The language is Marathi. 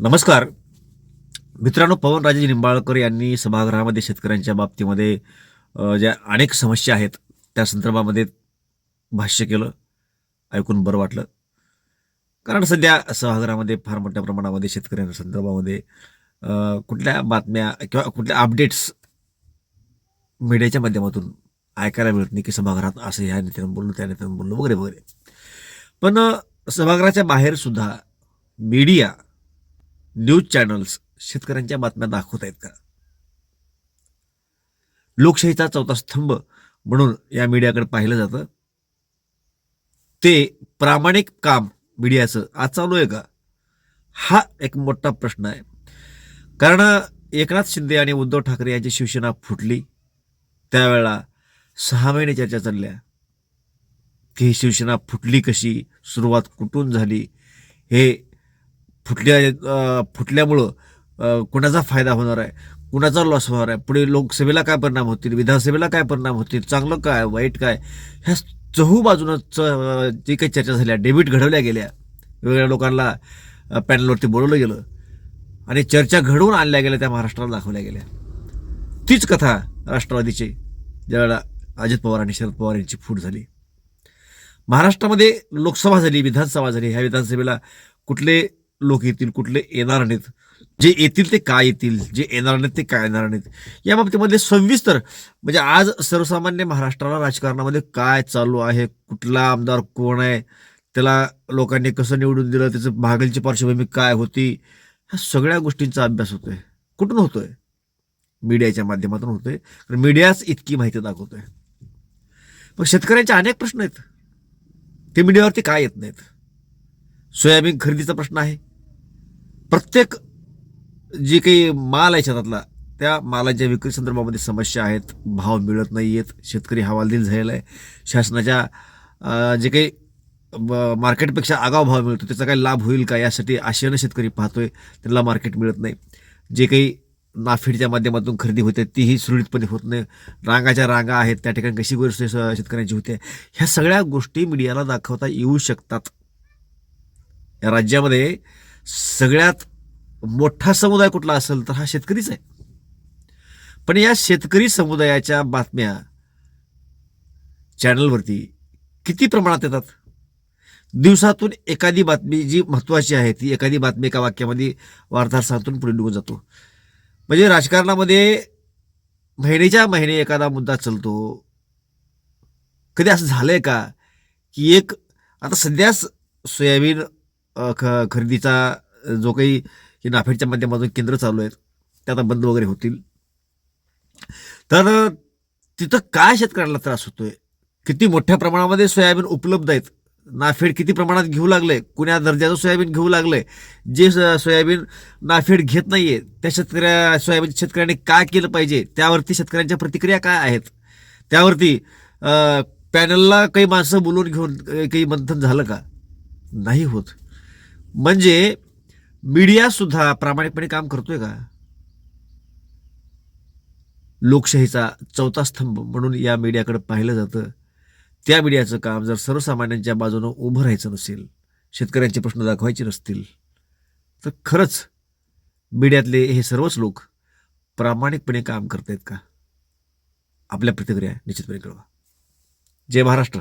नमस्कार. मित्रांनो पवनराजे निंबाळकर यांनी सभागृहामध्ये शेतकऱ्यांच्या बाबतीमध्ये ज्या अनेक समस्या आहेत त्या संदर्भामध्ये भाष्य केलं ऐकून बरं वाटलं. कारण सध्या सभागृहामध्ये फार मोठ्या प्रमाणामध्ये शेतकऱ्यांच्या संदर्भामध्ये कुठल्या बातम्या किंवा कुठल्या अपडेट्स मीडियाच्या माध्यमातून ऐकायला मिळत नाही की सभागृहात असं ह्या नेत्यानं बोललो त्या नेत्यानं बोललो वगैरे वगैरे. पण सभागृहाच्या बाहेर सुद्धा मीडिया न्यूज चॅनल्स शेतकऱ्यांच्या बातम्या दाखवत आहेत का? लोकशाहीचा चौथा स्तंभ म्हणून या मीडियाकडे पाहिलं जातं. ते प्रामाणिक काम मीडियाचं आज चालू आहे का? हा एक मोठा प्रश्न आहे. कारण एकनाथ शिंदे आणि उद्धव ठाकरे यांची शिवसेना फुटली. त्यावेळेला सहा महिने चर्चा चालल्या. की ही शिवसेना फुटली कशी? सुरुवात कुठून झाली? हे फुटल्या फुटल्यामुळं कुणाचा फायदा होणार आहे? कुणाचा लॉस होणार आहे? पुढे लोकसभेला काय परिणाम होतील? विधानसभेला काय परिणाम होतील? चांगलं काय? वाईट काय? ह्या चहू बाजूनं च जी काही चर्चा झाल्या डेबिट घडवल्या गेल्या. वेगवेगळ्या लोकांना पॅनलवरती बोलवलं गेलं. आणि चर्चा घडवून आणल्या गेल्या त्या महाराष्ट्राला दाखवल्या गेल्या. तीच कथा राष्ट्रवादीची ज्यावेळेला अजित पवार आणि शरद पवार यांची फूट झाली. महाराष्ट्रामध्ये लोकसभा झाली विधानसभा झाली. ह्या विधानसभेला कुठले लोक येतील कुठले येणार नाहीत. जे येतील ते काय येतील जे येणार नाहीत ते काय येणार नाहीत. या बाबतीमध्ये सविस्तर म्हणजे आज सर्वसामान्य महाराष्ट्राला राजकारणामध्ये काय चालू आहे कुठला आमदार कोण आहे त्याला लोकांनी कसं निवडून दिलं त्याचं मागलची पार्श्वभूमी काय होती ह्या सगळ्या गोष्टींचा अभ्यास होतोय. कुठून होतोय? मीडियाच्या माध्यमातून होतोय. कारण मीडियाच इतकी माहिती दाखवतोय. मग शेतकऱ्यांचे अनेक प्रश्न आहेत. ते मीडियावरती काय येत नाहीत? सोयाबीन खरेदीचा प्रश्न आहे. प्रत्येक जे काही माल आहे शेतातला त्या मालाच्या विक्री संदर्भामध्ये समस्या आहेत भाव मिळत नाही आहेत शेतकरी हवालदिल झालेला आहे. शासनाच्या जे काही मार्केटपेक्षा आगाव भाव मिळतो त्याचा काही लाभ होईल का यासाठी आशेनं शेतकरी पाहतोय त्यांना मार्केट मिळत नाही. जे काही नाफेडच्या माध्यमातून खरेदी होते तीही सुरळीतपणे होत नाही. रांगाच्या रांगा आहेत त्या ठिकाणी कशी गोष्ट शेतकऱ्यांची होते. ह्या सगळ्या गोष्टी मीडियाला दाखवता येऊ शकतात. या राज्यामध्ये सगळ्यात मोठा समुदाय कुठला असेल तर हा शेतकरीच आहे. पण या शेतकरी समुदायाच्या बातम्या चॅनलवरती किती प्रमाणात येतात? दिवसातून एखादी बातमी जी महत्त्वाची आहे ती एखादी बातमी एका वाक्यामध्ये वार्ताहर सांगतून पुढे निघून जातो. म्हणजे राजकारणामध्ये महिन्याच्या महिने एखादा मुद्दा चालतो. कधी असं झालंय का? की एक आता सध्याच सोयाबीन ख खरेदीचा जो काही हे नाफेडच्या माध्यमातून केंद्र चालू आहेत ते आता बंद वगैरे होतील. तर तिथं काय शेतकऱ्यांना त्रास होतोय? किती मोठ्या प्रमाणामध्ये सोयाबीन उपलब्ध आहेत? नाफेड किती प्रमाणात घेऊ लागले कुण्या दर्जाचं सोयाबीन घेऊ लागले जे स- सोयाबीन नाफेड घेत नाहीये त्या शेतकऱ्या सोयाबीन शेतकऱ्यांनी काय केलं पाहिजे? त्यावरती शेतकऱ्यांच्या प्रतिक्रिया काय आहेत? त्यावरती पॅनलला काही माणसं बोलून घेऊन काही मंथन झालं का? नाही होत. म्हणजे मीडिया सुद्धा प्रामाणिकपणे काम करतोय का? लोकशाहीचा चौथा स्तंभ म्हणून या मीडियाकडे पाहिलं जातं. त्या मीडियाचं काम जर सर्वसामान्यांच्या बाजूनं उभं राहायचं नसेल शेतकऱ्यांचे प्रश्न दाखवायचे नसतील तर खरंच मीडियातले हे सर्वच लोक प्रामाणिकपणे काम करतायत का? आपल्या प्रतिक्रिया निश्चितपणे कळवा. जय महाराष्ट्र.